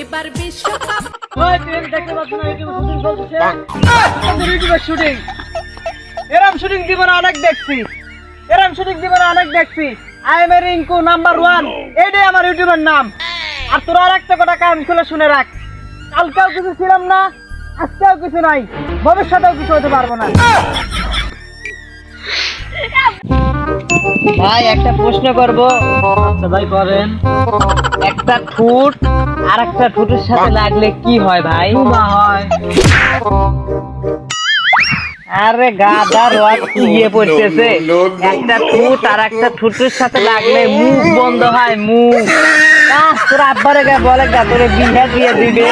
এবার বিশ্বকাপ ওই দেখতে পাচ্ছ না ইউটিউবে শুটিং চলছে। ইউটিউবে শুটিং এরম শুটিং জীবনে অনেক দেখছি। এরম শুটিং জীবনে অনেক দেখছি। I am Rinku number one এইটাই আমার ইউটিউবের নাম। আর তোরা আর একটা কথা কান খুলে শুনে রাখ। কালকেও কিছু ছিলাম না আজকেও কিছু নাই। ভবিষ্যতেও কিছু হতে পারব না। ভাই একটা প্রশ্ন করব। ভাই করেন। একটা ঠুট আর একটা ঠুটের সাথে লাগলে কি হয় ভাই? হয়। আরে গাদা রথ গিয়ে পড়তেছে। একটা ঠুট আর একটা ঠুটের সাথে লাগলে মুখ বন্ধ হয় মুখ। তোর আব্বারে গা বলে গা তোরে বিহা দিয়ে দিবে?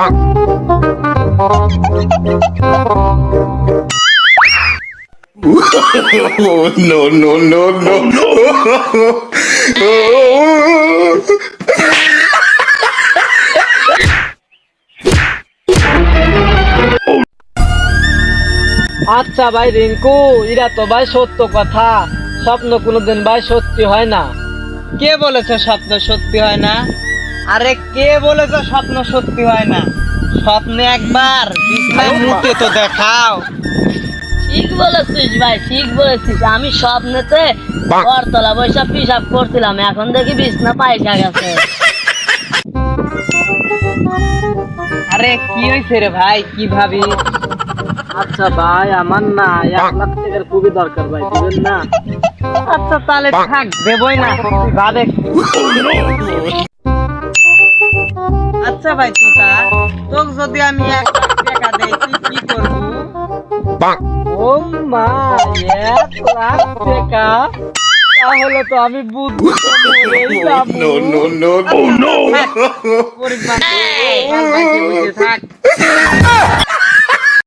Oh, no, no, no, no, no. আচ্ছা ভাই রিঙ্কু এরা তো ভাই সত্য কথা। স্বপ্ন কোনোদিন ভাই সত্যি হয় না। কে বলেছে স্বপ্ন সত্যি হয় না? আরে কে বলেছে স্বপ্ন সত্যি হয় না? স্বপ্নে একবার মুতে তো দেখাও। ঠিক বলেছিস ভাই ঠিক বলেছিস। আমি স্বপ্নেতে বরতলা বৈশাখ পিসাব করছিলাম এখন দেখি বিছনা পাইসা গেছে। আরে কি হয়েছে রে ভাই কি ভাবি? আচ্ছা ভাই আমার না এক লাখ টাকার খুবই দরকার ভাই দিবেন না? আচ্ছা তাহলে থাক দেবই না ভাবে। ভাই তোতা তোকে যদি আমি এক টাকা দেই তুই কি করবি ও মা এক লাখ টাকা তাহলে তো আমি বুদ্ধি no no no, no no. থাক